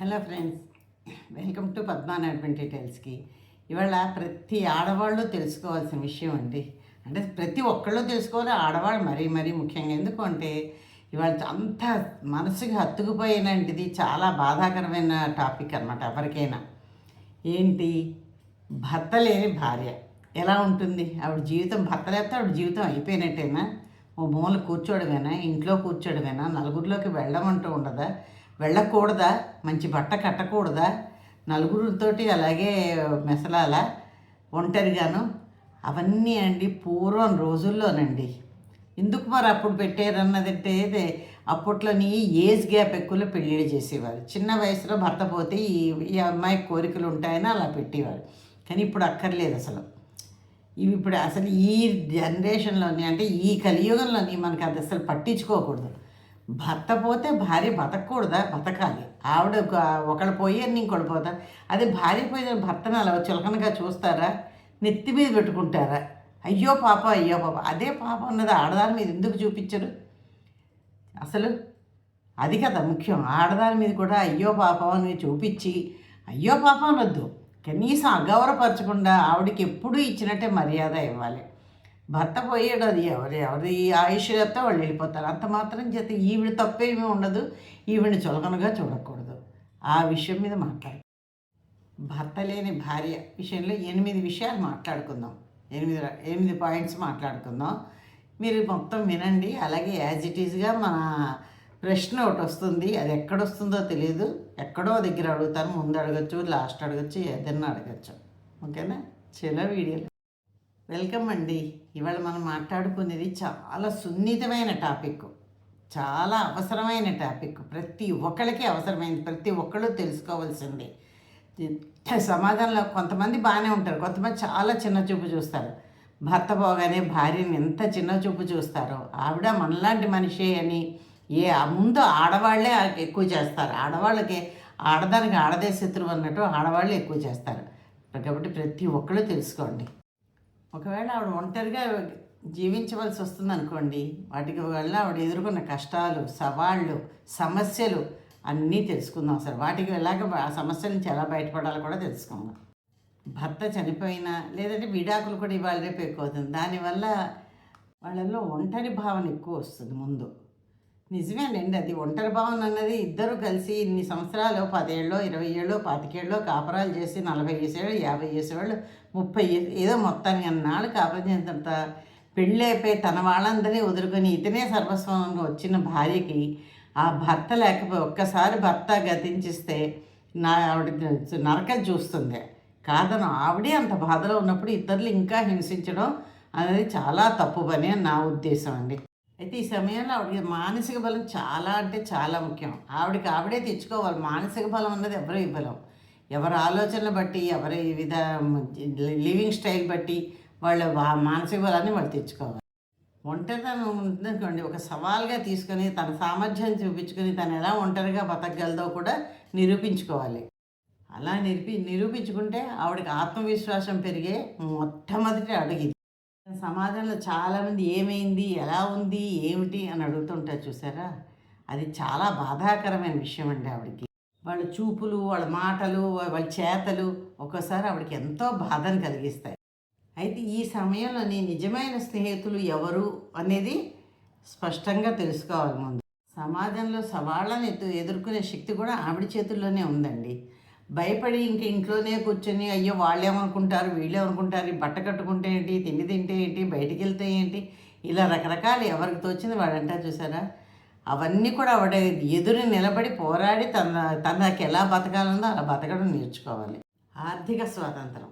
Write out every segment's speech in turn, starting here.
Hello friends welcome to పద్మాన్ అడ్వెంట్ డీటెయిల్స్కి ఇవాళ ప్రతి ఆడవాళ్ళు తెలుసుకోవాల్సిన విషయం అండి. అంటే ప్రతి ఒక్కళ్ళు తెలుసుకోవాలి ఆడవాళ్ళు మరీ మరీ ముఖ్యంగా. ఎందుకంటే ఇవాళ అంత మనసుకి హత్తుకుపోయినది చాలా బాధాకరమైన టాపిక్ అనమాట ఎవరికైనా. ఏంటి? భర్త లేని భార్య. ఎలా ఉంటుంది? ఆవిడ జీవితం భర్త లేకపోతే ఆవిడ జీవితం అయిపోయినట్టేనా? ఓ మూల కూర్చోడమేనా ఇంట్లో కూర్చోడమేనా నలుగురిలోకి వెళ్ళమంటూ ఉండదా? వెళ్ళకూడదా? మంచి బట్ట కట్టకూడదా? నలుగురితోటి అలాగే మెసలాలా? ఒంటరిగాను? అవన్నీ అండి పూర్వం రోజుల్లోనండి. ఎందుకు మరి అప్పుడు పెట్టారన్నదంటే అప్పట్లోని ఏజ్ గ్యాప్ ఎక్కువలో పెళ్ళిళ్ళు చేసేవారు. చిన్న వయసులో భర్త పోతే ఈ ఈ అమ్మాయి కోరికలు ఉంటాయని అలా పెట్టేవారు. కానీ ఇప్పుడు అక్కర్లేదు అసలు. ఇవి ఇప్పుడు అసలు ఈ జనరేషన్లోని అంటే ఈ కలియుగంలోని మనకు అది అసలు పట్టించుకోకూడదు. భర్త పోతే భార్య బతకూడదా బతకాలి. ఆవిడ ఒక- ఒకళ్ళు పోయి అని ఇంకోటి పోతా అదే భార్య పోయిన భర్తను అలా చులకనగా చూస్తారా? నెత్తి మీద పెట్టుకుంటారా? అయ్యో పాప అయ్యో పాప. అదే పాప ఉన్నది ఆడదాని మీద ఎందుకు చూపించరు? అసలు అది కదా ముఖ్యం. ఆడదాని మీద కూడా అయ్యో పాపం అని చూపించి అయ్యో పాపం అనొద్దు. కనీసం అగౌరవపరచకుండా ఆవిడకి ఎప్పుడూ ఇచ్చినట్టే మర్యాద ఇవ్వాలి. భర్త పోయాడు అది. ఎవరి ఎవరి ఆయుష్ చెప్తే వాళ్ళు వెళ్ళిపోతారు. అంత మాత్రం చేత ఈవిడ తప్పేమీ ఉండదు. ఈవిడ చులకనగా చూడకూడదు. ఆ విషయం మీద మాట్లాడు. భర్త లేని భార్య విషయంలో ఎనిమిది విషయాలు మాట్లాడుకుందాం. ఎనిమిది ఎనిమిది పాయింట్స్ మాట్లాడుకుందాం. మీరు మొత్తం వినండి. అలాగే యాజ్ ఇట్ ఈజ్గా మన ప్రశ్న ఒకటి వస్తుంది. అది ఎక్కడొస్తుందో తెలియదు ఎక్కడో దగ్గర అడుగుతాను. ముందు అడగచ్చు లాస్ట్ అడగచ్చు. ఏదన్నా అడగచ్చు ఓకేనా? చిన్న వీడియోలు వెల్కమ్ అండి. ఇవాళ మనం మాట్లాడుకునేది చాలా సున్నితమైన టాపిక్. చాలా అవసరమైన టాపిక్. ప్రతి ఒక్కరికి అవసరమైంది. ప్రతి ఒక్కళ్ళు తెలుసుకోవాల్సింది. సమాజంలో కొంతమంది బాగానే ఉంటారు. కొంతమంది చాలా చిన్న చూపు చూస్తారు. భర్త పోగానే భార్యని ఎంత చిన్న చూపు చూస్తారో. ఆవిడ మనలాంటి మనిషే అని ఏ ముందు ఆడవాళ్ళే ఎక్కువ చేస్తారు. ఆడవాళ్ళకి ఆడదానికి ఆడదే శత్రువు అన్నట్టు ఆడవాళ్ళు ఎక్కువ చేస్తారు. కాబట్టి ప్రతి ఒక్కళ్ళు తెలుసుకోండి. ఒకవేళ ఆవిడ ఒంటరిగా జీవించవలసి వస్తుంది అనుకోండి వాటికి వల్ల ఆవిడ ఎదుర్కొన్న కష్టాలు సవాళ్ళు సమస్యలు అన్నీ తెలుసుకుందాం అసలు వాటికి ఎలాగ ఆ సమస్యల నుంచి ఎలా బయటపడాలో కూడా తెలుసుకుందాం. భర్త చనిపోయినా లేదంటే విడాకులు కూడా ఇవాళ రేపు ఎక్కువ అవుతుంది. దానివల్ల వాళ్ళల్లో ఒంటరి భావన ఎక్కువ వస్తుంది ముందు. నిజమేనండి అది ఒంటరి భవన్ అన్నది. ఇద్దరు కలిసి ఇన్ని సంవత్సరాలు పదేళ్ళో ఇరవై ఏళ్ళో పాతికేళ్ళు కాపురాలు చేసి నలభై వేసేవాళ్ళు యాభై వేసేవాళ్ళు ముప్పై ఏదో మొత్తాన్ని అన్నాళ్ళు కాపురం చేసిన తర్వాత పెళ్ళి అయిపోయి తన వాళ్ళందరినీ వదులుకొని ఇతనే సర్వస్వంగా వచ్చిన భార్యకి ఆ భర్త లేకపోయి ఒక్కసారి భర్త గతించిస్తే నా ఆవిడ నరకం చూస్తుంది. కాదను ఆవిడే అంత బాధలో ఉన్నప్పుడు ఇతరులు ఇంకా హింసించడం అనేది చాలా తప్పు పని అని నా ఉద్దేశం అండి. అయితే ఈ సమయంలో ఆవిడకి మానసిక బలం చాలా అంటే చాలా ముఖ్యం. ఆవిడకి ఆవిడే తెచ్చుకోవాలి. మానసిక బలం అన్నది ఎవరు ఇవ్వలేం ఎవరి ఆలోచనలు బట్టి ఎవరి విధ లివింగ్ స్టైల్ బట్టి వాళ్ళ మానసిక బలాన్ని వాళ్ళు తెచ్చుకోవాలి. ఒంటరితనం ఉందనుకోండి ఒక సవాల్గా తీసుకొని తన సామర్థ్యాన్ని చూపించుకొని తను ఎలా ఒంటరిగా బతకగలదో కూడా నిరూపించుకోవాలి. అలా నిరూపి నిరూపించుకుంటే ఆవిడకి ఆత్మవిశ్వాసం పెరిగే మొట్టమొదటి అడుగు సమాజంలో చాలామంది ఏమైంది ఎలా ఉంది ఏమిటి అని అడుగుతుంటారు చూసారా? అది చాలా బాధాకరమైన విషయం అండి ఆవిడకి. వాళ్ళ చూపులు వాళ్ళ మాటలు వాళ్ళ చేతలు ఒక్కోసారి ఆవిడకి ఎంతో బాధను కలిగిస్తాయి. అయితే ఈ సమయంలో నీ నిజమైన స్నేహితులు ఎవరు అనేది స్పష్టంగా తెలుసుకోవాలి ముందు. సమాజంలో సవాళ్ళను ఎదుర్కొనే శక్తి కూడా ఆవిడ చేతుల్లోనే ఉందండి. భయపడి ఇంక ఇంట్లోనే కూర్చొని అయ్యో వాళ్ళేమనుకుంటారు వీళ్ళేమనుకుంటారు ఈ బట్ట కట్టుకుంటే ఏంటి తిండి తింటే ఏంటి బయటికి వెళ్తే ఏంటి ఇలా రకరకాలు ఎవరికి తోచింది వాడంటా చూసారా? అవన్నీ కూడా ఆవిడ ఎదురు నిలబడి పోరాడి తన తనకి ఎలా బతకాలందో అలా బతకడం నేర్చుకోవాలి. ఆర్థిక స్వాతంత్రం.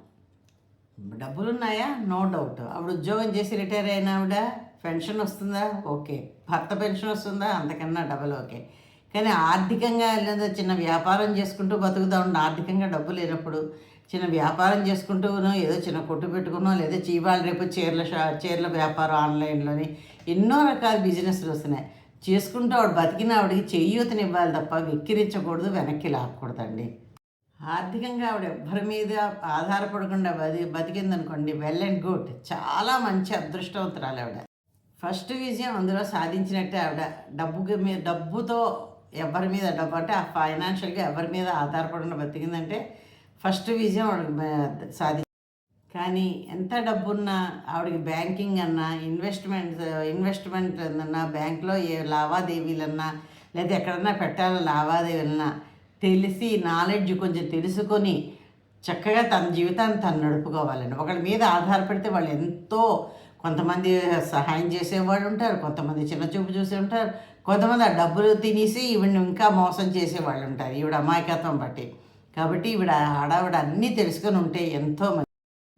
డబ్బులు ఉన్నాయా నో డౌట్. ఆవిడ ఉద్యోగం చేసి రిటైర్ అయిన ఆవిడ పెన్షన్ వస్తుందా? ఓకే. భర్త పెన్షన్ వస్తుందా? అంతకన్నా డబల్ ఓకే. కానీ ఆర్థికంగా లేదా చిన్న వ్యాపారం చేసుకుంటూ బతుకుతా ఉండి ఆర్థికంగా డబ్బు లేనప్పుడు చిన్న వ్యాపారం చేసుకుంటూనో ఏదో చిన్న కొట్టు పెట్టుకునో లేదా చీవాళ్ళు రేపు చీరల షా చీరల వ్యాపారం ఆన్లైన్లోని ఎన్నో రకాల బిజినెస్లు వస్తున్నాయి. చేసుకుంటూ ఆవిడ బతికిన ఆవిడకి చేయూతని ఇవ్వాలి తప్ప వెక్కిరించకూడదు వెనక్కి లాక్కూడదండి. ఆర్థికంగా ఆవిడ ఎవ్వరి మీద ఆధారపడకుండా బతి బతికిందనుకోండి వెల్ అండ్ గుడ్. చాలా మంచి అదృష్టవంతురాలు ఆవిడ. ఫస్ట్ విజయం అందులో సాధించినట్టే ఆవిడ. డబ్బుకి మీద డబ్బుతో ఎవరి మీద డబ్బు అంటే ఆ ఫైనాన్షియల్గా ఎవరి మీద ఆధారపడిన బతికిందంటే ఫస్ట్ విజయం ఆవిడకి సాధి కానీ ఎంత డబ్బున్నా ఆవిడకి బ్యాంకింగ్ అన్నా ఇన్వెస్ట్మెంట్ ఇన్వెస్ట్మెంట్ అన్నా బ్యాంక్లో ఏ లావాదేవీలన్నా లేదా ఎక్కడన్నా పెట్టాల లావాదేవీలన్నా తెలిసి నాలెడ్జ్ కొంచెం తెలుసుకొని చక్కగా తన జీవితాన్ని తను నడుపుకోవాలండి. ఒకళ్ళ మీద ఆధారపడితే వాళ్ళు ఎంతో కొంతమంది సహాయం చేసేవాళ్ళు ఉంటారు కొంతమంది చిన్న చూపు చూసి ఉంటారు కొంతమంది ఆ డబ్బులు తినేసి ఈవిడ ఇంకా మోసం చేసే వాళ్ళు ఉంటారు. ఈవిడ అమాయకత్వం బట్టి కాబట్టి ఈవిడ ఆడావిడ అన్నీ తెలుసుకొని ఉంటే ఎంతో మంది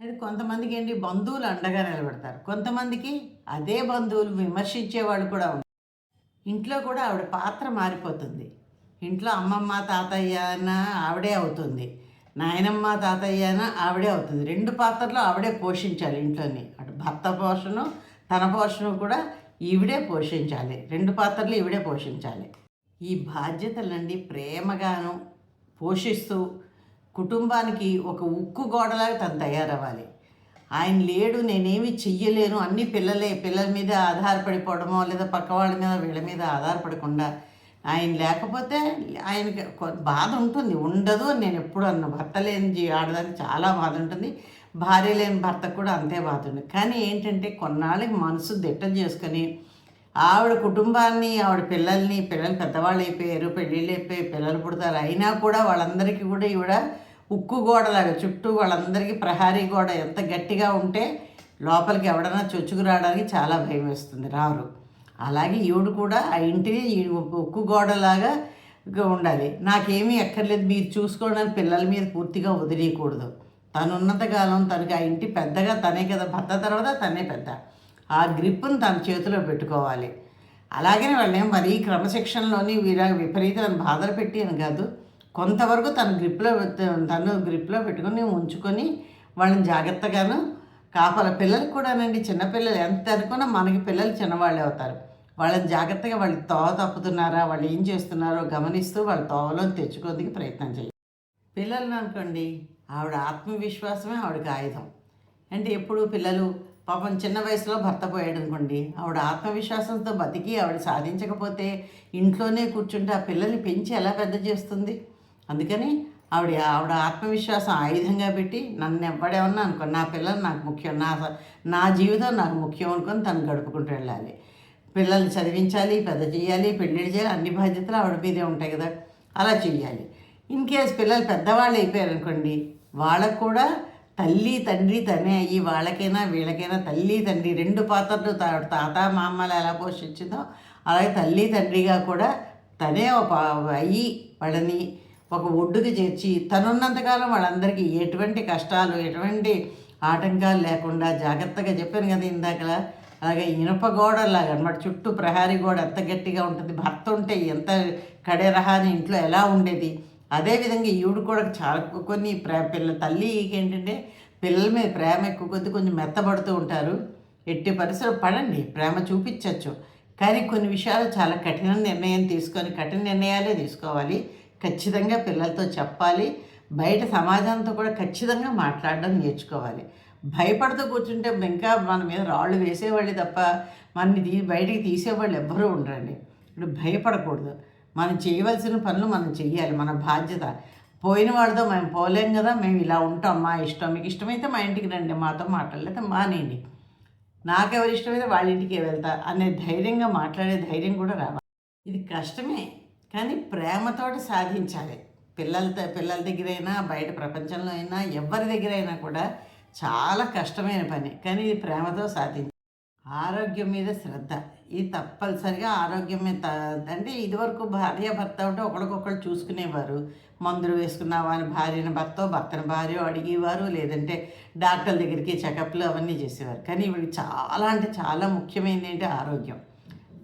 అది కొంతమందికి ఏంటి? బంధువులు అండగా నిలబెడతారు. కొంతమందికి అదే బంధువులు విమర్శించేవాళ్ళు కూడా ఉంటారు ఇంట్లో కూడా ఆవిడ పాత్ర మారిపోతుంది. ఇంట్లో అమ్మమ్మ తాతయ్య అన్న ఆవిడే అవుతుంది. నాయనమ్మ తాతయ్య అన్న ఆవిడే అవుతుంది. రెండు పాత్రలు ఆవిడే పోషించాలి ఇంట్లోని. అటు భర్త పోషణ తన పోషణ కూడా ఈవిడే పోషించాలి. రెండు పాత్రలు ఈవిడే పోషించాలి. ఈ బాధ్యతలన్నీ ప్రేమగాను పోషిస్తూ కుటుంబానికి ఒక ఉక్కు గోడలాగా తను తయారవ్వాలి. ఆయన లేడు నేనేమి చెయ్యలేను అన్ని పిల్లలే పిల్లల మీద ఆధారపడిపోవడమో లేదా పక్క వాళ్ళ మీద వీళ్ళ మీద ఆధారపడకుండా ఆయన లేకపోతే ఆయనకి కొ- బాధ ఉంటుంది. ఉండదు అని నేను ఎప్పుడు అన్న భర్త లేని ఆడదానికి చాలా బాధ ఉంటుంది. భార్య లేని భర్తకు కూడా అంతే బాధ కానీ ఏంటంటే కొన్నాళ్ళకి మనసు దిట్ట చేసుకొని ఆవిడ కుటుంబాన్ని ఆవిడ పిల్లల్ని పిల్లలు పెద్దవాళ్ళు అయిపోయారు పెళ్ళిళ్ళు అయిపోయి పిల్లలు పుడతారు అయినా కూడా వాళ్ళందరికీ కూడా ఈవిడ ఉక్కు గోడలాగా చుట్టూ వాళ్ళందరికీ ప్రహారీ గోడ ఎంత గట్టిగా ఉంటే లోపలికి ఎవడన్నా చొచ్చుకు రావడానికి చాలా భయం వేస్తుంది రారు. అలాగే ఈవిడ కూడా ఆ ఇంటిని ఉక్కు గోడలాగా ఉండాలి. నాకేమీ ఎక్కర్లేదు మీరు చూసుకోవడానికి పిల్లల మీద పూర్తిగా వదిలేయకూడదు. తను ఉన్నంతకాలం తనకి ఆ ఇంటి పెద్దగా తనే కదా భర్త తర్వాత తనే పెద్ద. ఆ గ్రిప్ను తన చేతిలో పెట్టుకోవాలి. అలాగనే వాళ్ళేం మరీ క్రమశిక్షణలోని వీరా విపరీతమైన బాధలు పెట్టి అని కాదు. కొంతవరకు తన గ్రిప్లో తను గ్రిప్లో పెట్టుకొని ఉంచుకొని వాళ్ళని జాగ్రత్తగాను కాపాల పిల్లలు కూడానండి చిన్నపిల్లలు ఎంత అనుకున్నా మనకి పిల్లలు చిన్నవాళ్ళే అవుతారు. వాళ్ళని జాగ్రత్తగా వాళ్ళు తోవ తప్పుతున్నారా వాళ్ళు ఏం చేస్తున్నారో గమనిస్తూ వాళ్ళ తోవలో తెచ్చుకోవడానికి ప్రయత్నం చేయాలి పిల్లలను అనుకోండి ఆవిడ ఆత్మవిశ్వాసమే ఆవిడకి ఆయుధం. అంటే ఎప్పుడు పిల్లలు పాపం చిన్న వయసులో భర్త పోయాడు అనుకోండి ఆవిడ ఆత్మవిశ్వాసంతో బతికి ఆవిడ సాధించకపోతే ఇంట్లోనే కూర్చుంటే ఆ పిల్లల్ని పెంచి ఎలా పెద్ద చేస్తుంది? అందుకని ఆవిడ ఆవిడ ఆత్మవిశ్వాసం ఆయుధంగా పెట్టి నన్ను ఎవ్వడేమన్నా అనుకో నా పిల్లలు నాకు ముఖ్యం నా నా జీవితం నాకు ముఖ్యం అనుకొని తను గడుపుకుంటూ వెళ్ళాలి. పిల్లల్ని చదివించాలి పెద్ద చేయాలి పెళ్ళిళ్ళు చేయాలి అన్ని బాధ్యతలు ఆవిడ మీదే ఉంటాయి కదా అలా చెయ్యాలి. ఇన్ కేస్ పిల్లలు పెద్దవాళ్ళు అయిపోయారు అనుకోండి వాళ్ళకు కూడా తల్లి తండ్రి తనే. అయ్యి వాళ్ళకైనా వీళ్ళకైనా తల్లి తండ్రి రెండు పాత్రలు తాత మామలు ఎలా పోషించిందో అలాగే తల్లి తండ్రిగా కూడా తనే ఒక అయ్యి వాళ్ళని ఒక ఒడ్డుకి చేర్చి తనున్నంతకాలం వాళ్ళందరికీ ఎటువంటి కష్టాలు ఎటువంటి ఆటంకాలు లేకుండా జాగ్రత్తగా చెప్పాను కదా ఇందాకలా. అలాగే ఇనుప గోడలాగా అనమాట చుట్టూ ప్రహారీ గోడ ఎంత గట్టిగా ఉంటుంది. భర్త ఉంటే ఎంత కడేరహాని ఇంట్లో ఎలా ఉండేది? అదేవిధంగా ఈవిడ కూడా చాలా కొన్ని ప్రే పిల్ల తల్లికి ఏంటంటే పిల్లల మీద ప్రేమ ఎక్కువ కొద్ది కొంచెం మెత్తబడుతూ ఉంటారు. ఎట్టి పరిస్థితులు పడండి ప్రేమ చూపించవచ్చు కానీ కొన్ని విషయాలు చాలా కఠిన నిర్ణయం తీసుకొని కఠిన నిర్ణయాలే తీసుకోవాలి. ఖచ్చితంగా పిల్లలతో చెప్పాలి. బయట సమాజంతో కూడా ఖచ్చితంగా మాట్లాడడం నేర్చుకోవాలి. భయపడుతూ కూర్చుంటే ఇంకా మన మీద రాళ్ళు వేసేవాళ్ళు తప్ప మనని బయటికి తీసేవాళ్ళు ఎవ్వరూ ఉండరండి. ఇప్పుడు భయపడకూడదు. మనం చేయవలసిన పనులు మనం చెయ్యాలి మన బాధ్యత. పోయిన వాడితో మేము పోలేం కదా మేము ఇలా ఉంటాం మా ఇష్టం. మీకు ఇష్టమైతే మా ఇంటికి రండి మాతో మాట్లాడలేదు మానేయండి. నాకెవరి ఇష్టమైతే వాళ్ళ ఇంటికే వెళ్తా అనే ధైర్యంగా మాట్లాడే ధైర్యం కూడా రావాలి. ఇది కష్టమే కానీ ప్రేమతోటి సాధించాలి. పిల్లలతో పిల్లల దగ్గరైనా బయట ప్రపంచంలో అయినా ఎవరి దగ్గర అయినా కూడా చాలా కష్టమైన పని కానీ ఇది ప్రేమతో సాధించాలి ఆరోగ్యం మీద శ్రద్ధ. ఇది తప్పనిసరిగా ఆరోగ్యం మీద అంటే ఇదివరకు భార్య భర్త ఉంటే ఒకరికొకరు చూసుకునేవారు. మందులు వేసుకున్నావా అని భార్యని భర్త భర్తని భార్య అడిగేవారు. లేదంటే డాక్టర్ దగ్గరికి చెకప్లు అవన్నీ చేసేవారు. కానీ ఇవి చాలా అంటే చాలా ముఖ్యమైనది ఏంటి? ఆరోగ్యం.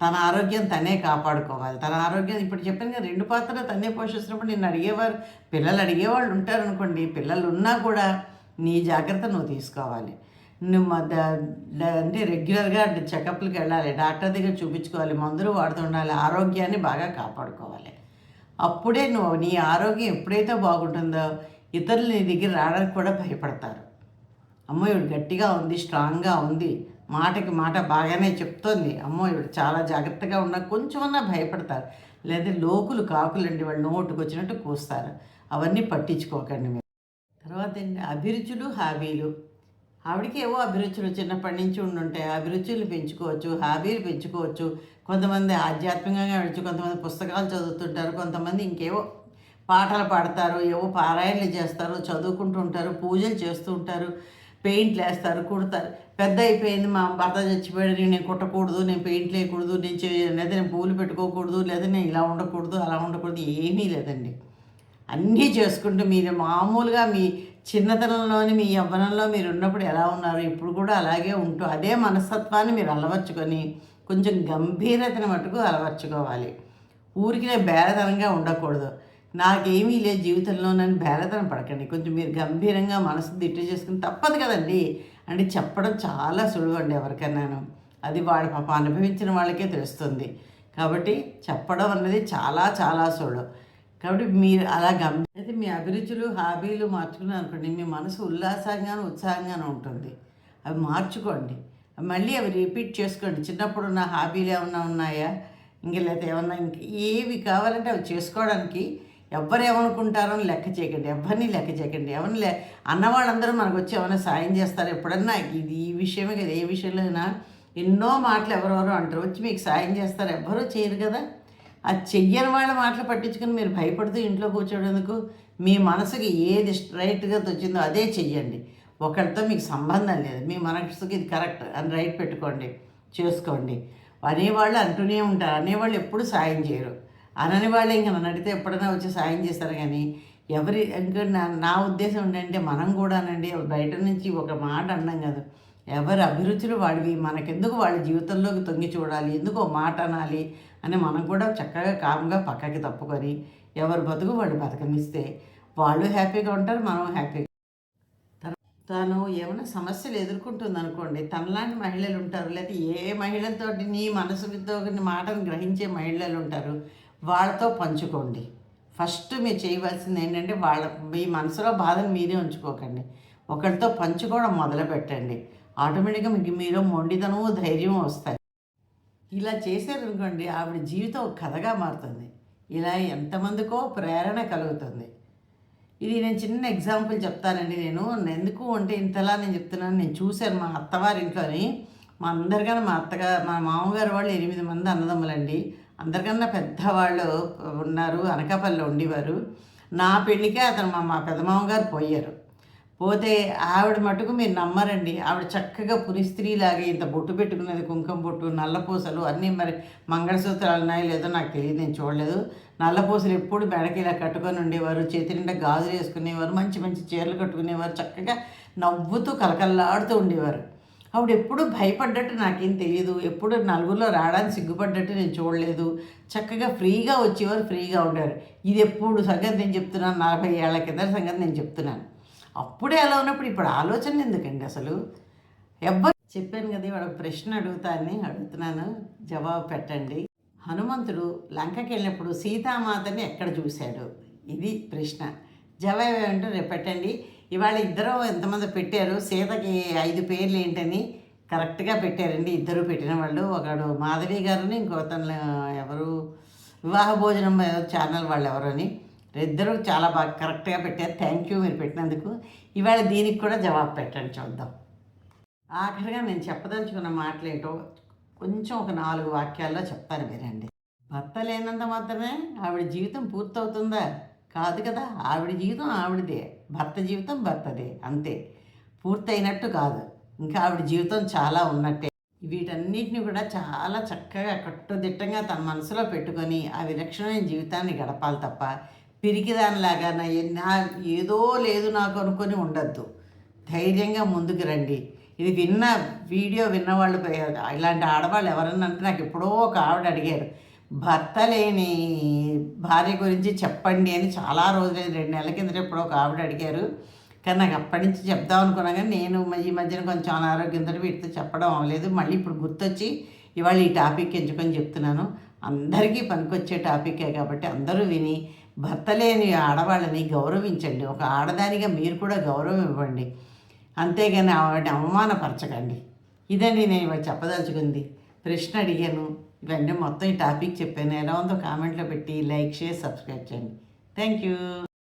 తన ఆరోగ్యం తనే కాపాడుకోవాలి. తన ఆరోగ్యం ఇప్పుడు చెప్పాను కదా రెండు పాత్రలు తనే పోషిస్తున్నప్పుడు నిన్ను అడిగేవారు. పిల్లలు అడిగేవాళ్ళు ఉంటారు అనుకోండి పిల్లలు ఉన్నా కూడా నీ జాగ్రత్త నువ్వు తీసుకోవాలి. అంటే రెగ్యులర్గా చెకప్లకు వెళ్ళాలి డాక్టర్ దగ్గర చూపించుకోవాలి మందులు వాడుతుండాలి ఆరోగ్యాన్ని బాగా కాపాడుకోవాలి. అప్పుడే నువ్వు నీ ఆరోగ్యం ఎప్పుడైతే బాగుంటుందో ఇతరులు నీ దగ్గర రావడానికి కూడా భయపడతారు. అమ్మో ఇవిడు గట్టిగా ఉంది స్ట్రాంగ్గా ఉంది మాటకి మాట బాగానే చెప్తోంది. అమ్మో ఇవిడు చాలా జాగ్రత్తగా ఉన్నా కొంచెమన్నా భయపడతారు. లేదా లోకులు కాకులండి వాళ్ళు నోటుకు వచ్చినట్టు కూస్తారు. అవన్నీ పట్టించుకోకండి మీరు. తర్వాత ఏంటి అభిరుచులు హాబీలు. ఆవిడకి ఏవో అభిరుచులు చిన్నప్పటి నుంచి ఉండుంటాయి అభిరుచులు పెంచుకోవచ్చు హాబీలు పెంచుకోవచ్చు. కొంతమంది ఆధ్యాత్మికంగా వెళ్ళచ్చు కొంతమంది పుస్తకాలు చదువుతుంటారు కొంతమంది ఇంకేవో పాటలు పాడతారు ఏవో పారాయణలు చేస్తారు చదువుకుంటూ ఉంటారు పూజలు చేస్తూ ఉంటారు పెయింట్లు వేస్తారు కుడతారు. పెద్ద అయిపోయింది మా భర్త చచ్చిపోయాడు నేను కుట్టకూడదు నేను పెయింట్ వేయకూడదు నేను లేదా నేను పూలు పెట్టుకోకూడదు లేదా నేను ఇలా ఉండకూడదు అలా ఉండకూడదు ఏమీ లేదండి. అన్నీ చేసుకుంటూ మీరు మామూలుగా మీ చిన్నతనంలోని మీ యవ్వనంలో మీరు ఉన్నప్పుడు ఎలా ఉన్నారు? ఇప్పుడు కూడా అలాగే ఉంటూ అదే మనస్తత్వాన్ని మీరు అలవర్చుకొని కొంచెం గంభీరతను మటుకు అలవర్చుకోవాలి. ఊరికి బేరతనంగా ఉండకూడదు. నాకేమీ లేదు జీవితంలో నన్ను బేరతనం పడకండి. కొంచెం మీరు గంభీరంగా మనసు దిట్టు చేసుకుని తప్పదు కదండి. అంటే చెప్పడం చాలా సులువు అండి ఎవరికైనాను అది వాళ్ళ పాప అనుభవించిన వాళ్ళకే తెలుస్తుంది. కాబట్టి చెప్పడం అన్నది చాలా చాలా సులువు. కాబట్టి మీరు అలా గమ అయితే మీ అభిరుచులు హాబీలు మార్చుకున్నారు అనుకోండి మీ మనసు ఉల్లాసంగాను ఉత్సాహంగాను ఉంటుంది. అవి మార్చుకోండి. మళ్ళీ అవి రిపీట్ చేసుకోండి. చిన్నప్పుడు ఉన్న హాబీలు ఏమన్నా ఉన్నాయా? ఇంకా లేకపోతే ఏమన్నా ఇంక ఏవి కావాలంటే అవి చేసుకోవడానికి ఎవ్వరు ఏమనుకుంటారో అని లెక్క చేయకండి. ఎవరిని లెక్క చేయకండి. ఎవరిని లే అన్నవాళ్ళందరూ మనకు వచ్చి ఏమైనా సాయం చేస్తారు? ఎప్పుడన్నా ఇది ఈ విషయమే కదా ఏ విషయంలో అయినా ఎన్నో మాటలు ఎవరెవరో అంటారు. వచ్చి మీకు సాయం చేస్తారు. ఎవ్వరూ చేయరు కదా. అది చెయ్యని వాళ్ళ మాటలు పట్టించుకుని మీరు భయపడుతూ ఇంట్లో కూర్చోడేందుకు మీ మనసుకి ఏది స్ట్రైట్గా తెచ్చిందో అదే చెయ్యండి. ఒకరితో మీకు సంబంధం లేదు. మీ మనసుకి ఇది కరెక్ట్ అని రైట్ పెట్టుకోండి. చేసుకోండి. అనేవాళ్ళు అంటూనే ఉంటారు. అనేవాళ్ళు ఎప్పుడు సాయం చేయరు. అనని వాళ్ళు ఇంకా నన్ను అడిగితే ఎప్పుడైనా వచ్చి సాయం చేస్తారు కానీ ఎవరి ఇంకా నా నా ఉద్దేశం ఏంటంటే మనం కూడానండి బయట నుంచి ఒక మాట అన్నాం కదా ఎవరి అభిరుచులు వాడివి? మనకెందుకు వాళ్ళ జీవితంలోకి తొంగి చూడాలి? ఎందుకు మాట అనాలి? అని మనం కూడా చక్కగా కామ్గా పక్కకి తప్పుకొని ఎవరు బతుకు వాళ్ళు బతకనిస్తే వాళ్ళు హ్యాపీగా ఉంటారు మనం హ్యాపీగా తను ఏమైనా సమస్యలు ఎదుర్కొంటుంది అనుకోండి తనలాంటి మహిళలు ఉంటారు లేకపోతే ఏ మహిళతో నీ మనసుతో మాటను గ్రహించే మహిళలు ఉంటారు వాళ్ళతో పంచుకోండి. ఫస్ట్ మీరు చేయవలసింది ఏంటంటే వాళ్ళ మీ మనసులో బాధను మీరే ఉంచుకోకండి. ఒకరితో పంచుకోవడం మొదలు పెట్టండి ఆటోమేటిక్గా మీకు మీరు మొండితనము ధైర్యం వస్తాయి. ఇలా చేశారనుకోండి ఆవిడ జీవితం ఒక కథగా మారుతుంది. ఇలా ఎంతమందికో ప్రేరణ కలుగుతుంది. ఇది నేను చిన్న ఎగ్జాంపుల్ చెప్తానండి నేను. ఎందుకు అంటే ఇంతలా నేను చెప్తున్నాను. నేను చూశాను మా అత్తవారింట్లోని మా అందరికన్నా మా అత్తగా మా మామగారు వాళ్ళు ఎనిమిది మంది అన్నదమ్ములండి. అందరికన్నా పెద్దవాళ్ళు ఉన్నారు అనకాపల్లిలో ఉండేవారు. నా పెళ్ళికే అతను మా మా పెదమామగారు పోయారు. పోతే ఆవిడ మటుకు మీరు నమ్మరండి. ఆవిడ చక్కగా పురిస్త్రీలాగా ఇంత బొట్టు పెట్టుకునేది కుంకుమ బొట్టు నల్లపూసలు అన్నీ మరి మంగళసూత్రాలు ఉన్నాయో లేదో నాకు తెలియదు నేను చూడలేదు. నల్లపూసలు ఎప్పుడు మెడకి ఇలా కట్టుకొని ఉండేవారు చేతి నిండా గాజులు వేసుకునేవారు మంచి మంచి చీరలు కట్టుకునేవారు చక్కగా నవ్వుతూ కలకల్లాడుతూ ఉండేవారు. ఆవిడ ఎప్పుడు భయపడ్డట్టు నాకేం తెలియదు. ఎప్పుడు నలుగురిలో రావడానికి సిగ్గుపడ్డట్టు నేను చూడలేదు. చక్కగా ఫ్రీగా వచ్చేవారు ఫ్రీగా ఉండారు ఇది ఎప్పుడు సంగతి నేను చెప్తున్నాను నలభై ఏళ్ళ కింద సంగతి నేను చెప్తున్నాను. అప్పుడే అలా ఉన్నప్పుడు ఇప్పుడు ఆలోచన ఎందుకండి అసలు? ఎవ్వరు చెప్పాను కదా వాడు ప్రశ్న అడుగుతానని అడుగుతున్నాను. జవాబు పెట్టండి. హనుమంతుడు లంకకి వెళ్ళినప్పుడు సీతామాతని ఎక్కడ చూశాడు? ఇది ప్రశ్న. జవాబు ఏమంటే రేపు పెట్టండి ఇవాళ ఇద్దరు ఎంతమంది పెట్టారు? సీతకి ఐదు పేర్లు ఏంటని కరెక్ట్గా పెట్టారండి. ఇద్దరు పెట్టిన వాళ్ళు. ఒకడు మాధవి గారుని తను ఎవరు? వివాహ భోజనం ఛానల్ వాళ్ళు ఎవరని. ఇద్దరు చాలా బాగా కరెక్ట్గా పెట్టారు. థ్యాంక్ యూ మీరు పెట్టినందుకు. ఇవాళ దీనికి కూడా జవాబు పెట్టండి చూద్దాం. ఆఖరిగా నేను చెప్పదలుచుకున్న ఏంటో కొంచెం ఒక నాలుగు వాక్యాల్లో చెప్తాను మీరండి భర్త లేనంత మాత్రమే ఆవిడ జీవితం పూర్తవుతుందా? కాదు కదా ఆవిడ జీవితం ఆవిడదే. భర్త జీవితం భర్తదే అంతే. పూర్తయినట్టు కాదు. ఇంకా ఆవిడ జీవితం చాలా ఉన్నట్టే. వీటన్నిటిని కూడా చాలా చక్కగా కట్టుదిట్టంగా తన మనసులో పెట్టుకొని ఆ విలక్షణమైన జీవితాన్ని గడపాలి తప్ప పిరికిదానిలాగా నా నా ఏదో లేదు నాకు అనుకొని ఉండద్దు. ధైర్యంగా ముందుకు రండి. ఇది విన్న వీడియో విన్నవాళ్ళు ఇలాంటి ఆడవాళ్ళు ఎవరన్నా అంటే నాకు ఎప్పుడో ఒక ఆవిడ అడిగారు భర్త లేని భార్య గురించి చెప్పండి అని చాలా రోజులైంది రెండు నెలల కిందట ఎప్పుడో ఒక ఆవిడ అడిగారు. కానీ నాకు అప్పటి నుంచి చెప్దాం అనుకున్నా కానీ నేను ఈ మధ్యన కొంచెం అనారోగ్యంతో వీటితో చెప్పడం అవ్వలేదు. మళ్ళీ ఇప్పుడు గుర్తొచ్చి ఇవాళ ఈ టాపిక్ ఎంచుకొని చెప్తున్నాను. అందరికీ పనికొచ్చే టాపికే కాబట్టి అందరూ విని భర్త లేని ఆడవాళ్ళని గౌరవించండి. ఒక ఆడదానిగా మీరు కూడా గౌరవం ఇవ్వండి. అంతేగాని ఆవిడని అవమానపరచకండి. ఇదండి నేను ఇవాళ చెప్పదలుచుకుంది. ప్రశ్న అడిగాను. ఇవన్నీ మొత్తం ఈ టాపిక్ చెప్పాను. ఎలా ఉందో కామెంట్లో పెట్టి లైక్ షేర్ సబ్స్క్రైబ్ చేయండి. Thank you.